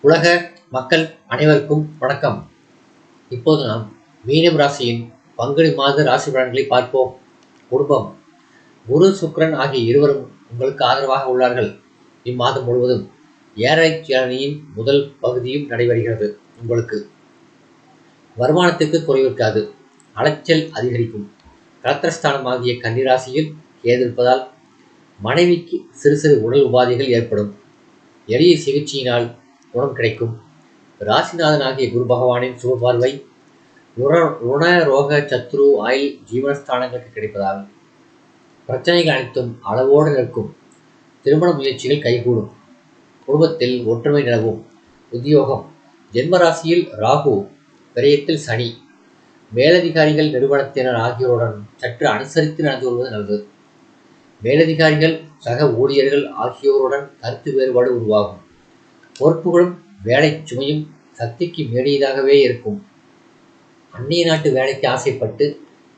உலக மக்கள் அனைவருக்கும் வணக்கம். இப்போது நாம் மீனம் ராசியின் பங்குனி மாத ராசி பலன்களை பார்ப்போம். குடும்பம். குரு சுக்ரன் ஆகிய இருவரும் உங்களுக்கு ஆதரவாக உள்ளார்கள். இம்மாதம் முழுவதும் ஏழரை முதல் பகுதியும் நடைபெறுகிறது உங்களுக்கு. வருமானத்துக்கு குறைவிருக்காது அலைச்சல் அதிகரிக்கும். கலத்திரஸ்தானமாகிய கன்னிராசியில் ஏதிருப்பதால் மனைவிக்கு சிறு சிறு உடல் உபாதைகள் ஏற்படும். எளிய சிகிச்சையினால் குணம் கிடைக்கும். ராசிநாதனாகிய குரு பகவானின் சுப பார்வை ருண ரோக சத்ரு ஆயில் ஜீவனஸ்தானங்களுக்கு கிடைப்பதால் பிரச்சனைகள் அனைத்தும் அளவோடு நிற்கும். திருமண முயற்சிகள் கைகூடும். குடும்பத்தில் ஒற்றுமை நிலவும். உத்தியோகம். ஜென்மராசியில் ராகு விரயத்தில் சனி. மேலதிகாரிகள் நிறுவனத்தினர் ஆகியோருடன் சற்று அனுசரித்து நடந்து கொள்வது நல்லது. மேலதிகாரிகள் சக ஊழியர்கள் ஆகியோருடன் கருத்து வேறுபாடு உருவாகும். பொறுப்புகளும் வேலை சுமையும் சக்திக்கு மீறியதாகவே இருக்கும். அந்நிய நாட்டு வேலைக்கு ஆசைப்பட்டு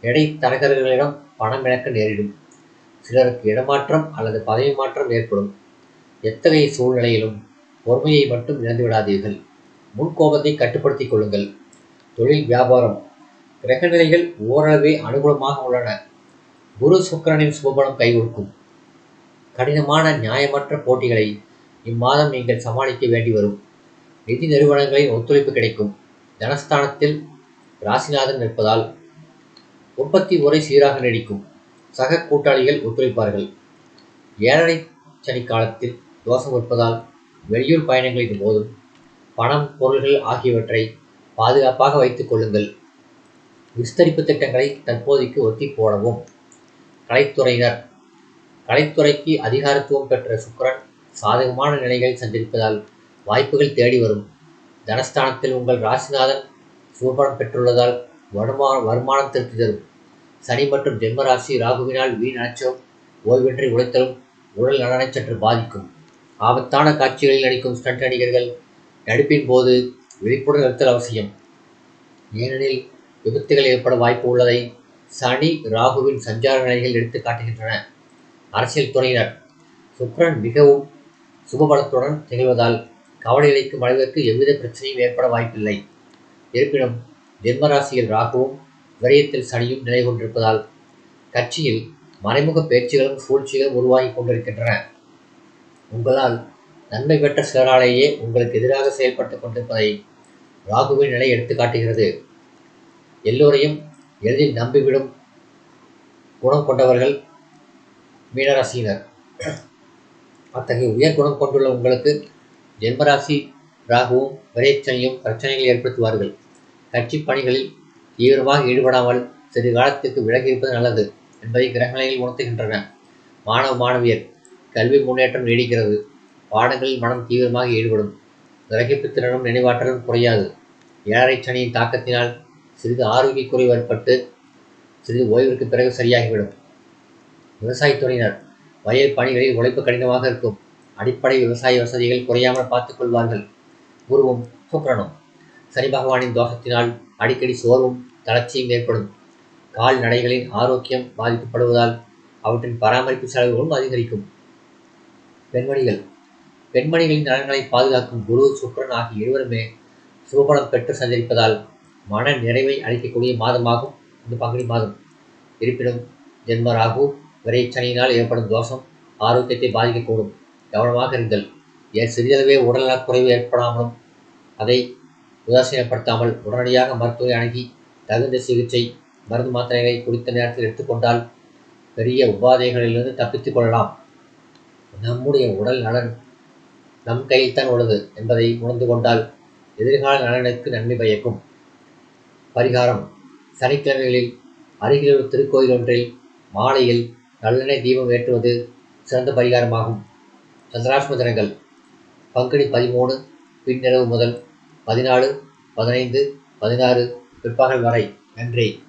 இடைத்தரகர்களிடம் பணம் இழக்க நேரிடும். சிலருக்கு இடமாற்றம் அல்லது பதவி மாற்றம் ஏற்படும். எத்தகைய சூழ்நிலையிலும் பொறுமையை மட்டும் இழந்துவிடாதீர்கள் முன்கோபத்தை கட்டுப்படுத்திக் கொள்ளுங்கள். தொழில் வியாபாரம் கிரகநிலைகள் ஓரளவே அனுகூலமாக உள்ளன. குரு சுக்கரனின் சுபபலம் கை கொடுக்கும் கடினமான நியாயமற்ற போட்டிகளை இம்மாதம் நீங்கள் சமாளிக்க வேண்டி வரும். நிதி நிறுவனங்களின் ஒத்துழைப்பு கிடைக்கும். தனஸ்தானத்தில் ராசிநாதன் நிற்பதால் உற்பத்தி முறை சீராக நடிக்கும். சக கூட்டாளிகள் ஒத்துழைப்பார்கள். ஏழரை சனி காலத்தில் தோஷம் இருப்பதால் வெளியூர் பயணங்களின் போதும். பணம் பொருள்கள் ஆகியவற்றை பாதுகாப்பாக வைத்துக் கொள்ளுங்கள். விஸ்தரிப்பு திட்டங்களை தற்போதைக்கு ஒத்தி போடவும். கலைத்துறையினர். கலைத்துறைக்கு அதிகாரத்துவம் பெற்ற சுக்கரன் சாதகமான நிலைகள் சந்திருப்பதால் வாய்ப்புகள் தேடி வரும். தனஸ்தானத்தில் உங்கள் ராசிநாதன் சுபபலம் பெற்றுள்ளதால் வருமான வருமானம் திருப்தி தரும். சனி மற்றும் ஜென்மராசி ராகுவினால் வீண் அச்சம் ஓய்வின்றி உழைத்தலும் உடல் நலனை சற்று பாதிக்கும். ஆபத்தான காட்சிகளில் நடிக்கும் ஸ்டண்ட் நடிகர்கள் நடிப்பின் போது விழிப்புடன் இருத்தல் அவசியம். ஏனெனில் விபத்துகள் ஏற்பட வாய்ப்பு உள்ளதை சனி ராகுவின் சஞ்சார நிலைகள் எடுத்து காட்டுகின்றன. அரசியல் துறையினர் சுக்ரன் மிகவும் சுபபலத்துடன் திகழ்வதால் கவலை அளிக்கும் அளவிற்கு எவ்வித பிரச்சனையும் ஏற்பட வாய்ப்பில்லை. இருப்பினும் ஜென்மராசியில் ராகுவும் விரயத்தில் சனியும் நிலை கொண்டிருப்பதால் கட்சியில் மறைமுக பேச்சுகளும் சூழ்ச்சிகளும் உருவாகி கொண்டிருக்கின்றன. உங்களால் நன்மை பெற்ற சிலராலேயே உங்களுக்கு எதிராக செயல்பட்டுக் கொண்டிருப்பதை ராகுவின் நிலை எடுத்து காட்டுகிறது. எல்லோரையும் எளிதில் நம்பிவிடும் குணம் கொண்டவர்கள் மீனராசியினர். அத்தகைய உயர் குணம் கொண்டுள்ள உங்களுக்கு ஜென்மராசி ராகுவும் விரைச்சனையும் பிரச்சனைகளை ஏற்படுத்துவார்கள். கட்சி பணிகளில் தீவிரமாக ஈடுபடாமல் சிறு காலத்திற்கு விலகி இருப்பது நல்லது என்பதை கிரகங்களில் உணர்த்துகின்றன. மாணவ மாணவியர் கல்வி முன்னேற்றம் நீடிக்கிறது. பாடங்களில் மனம் தீவிரமாக ஈடுபடும். கிரகிப்பு திறனும் நினைவாற்றலும் குறையாது. ஏழரை சனியின் தாக்கத்தினால் சிறிது ஆரோக்கிய குறைவு ஏற்பட்டு சிறிது ஓய்விற்கு பிறகு சரியாகிவிடும். விவசாயத்துறையினர் வயல் பணிகளில் உழைப்பு கடினமாக இருக்கும். அடிப்படை விவசாய வசதிகள் குறையாமல் பார்த்துக் கொள்வார்கள். குருவும் சுக்கரனும் சனி பகவானின் தோஷத்தினால் அடிக்கடி சோர்வும் தளர்ச்சியும் ஏற்படும். கால்நடைகளின் ஆரோக்கியம் பாதிக்கப்படுவதால் அவற்றின் பராமரிப்பு செலவுகளும் அதிகரிக்கும். பெண்மணிகள். பெண்மணிகளின் நலன்களை பாதுகாக்கும் குரு சுக்கரன் ஆகிய இருவருமே சுபபலம் பெற்று சந்திருப்பதால் மன நிறைவை அளிக்கக்கூடிய மாதமாகும். இந்த பங்குனி மாதம். இருப்பினும் ஜென்ம விரைச்சனையினால் ஏற்படும் தோஷம் ஆரோக்கியத்தை பாதிக்கக்கூடும். கவனமாக இருங்கள். ஏன் சிறிதளவே உடல்நலக் குறைவு ஏற்படாமலும் அதை உதாசீனப்படுத்தாமல் உடனடியாக மருத்துவரை அணுகி தகுந்த சிகிச்சை மருந்து மாத்திரைகளை குறித்த நேரத்தில் எடுத்துக்கொண்டால் பெரிய உபாதைகளிலிருந்து தப்பித்துக் கொள்ளலாம். நம்முடைய உடல் நலன் நம் கையில்தான் உள்ளது என்பதை உணர்ந்து கொண்டால் எதிர்கால நலனுக்கு நன்மை பயக்கும். பரிகாரம். சனிக்கிழமைகளில் அருகிலுள்ள திருக்கோயில் ஒன்றில் மாலையில் நல்லெண்ணெய் தீபம் ஏற்றுவது சிறந்த பரிகாரமாகும். சந்திராஷ்ம தினங்கள் பங்குனி பதிமூணு பின்னிரவு முதல் பதினாலு பதினைந்து பதினாறு பிற்பகல் வரை. நன்றி.